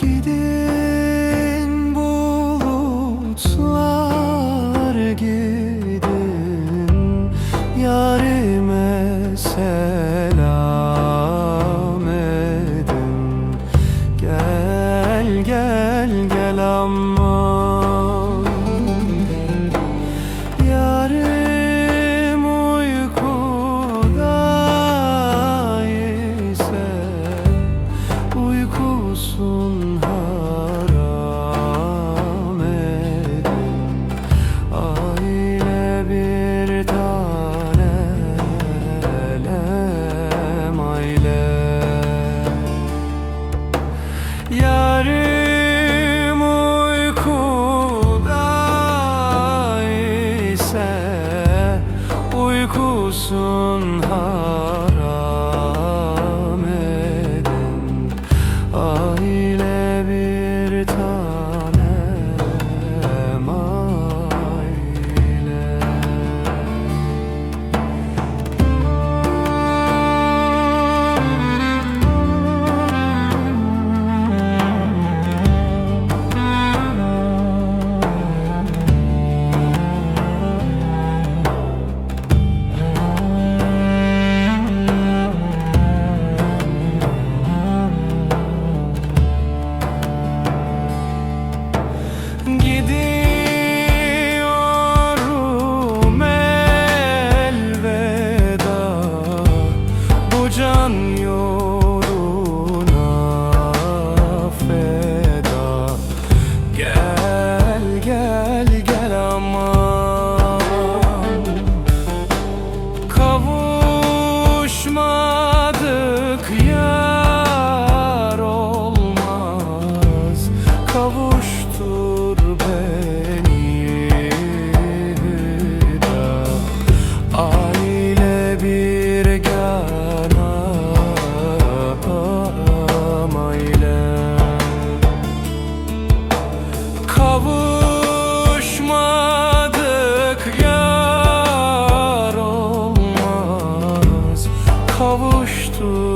Gidin bulutlar gidin. Yarime selam edin. Gel gel gel amma olsun ha. Kavuşmadık yar olmaz. Kavuştuk.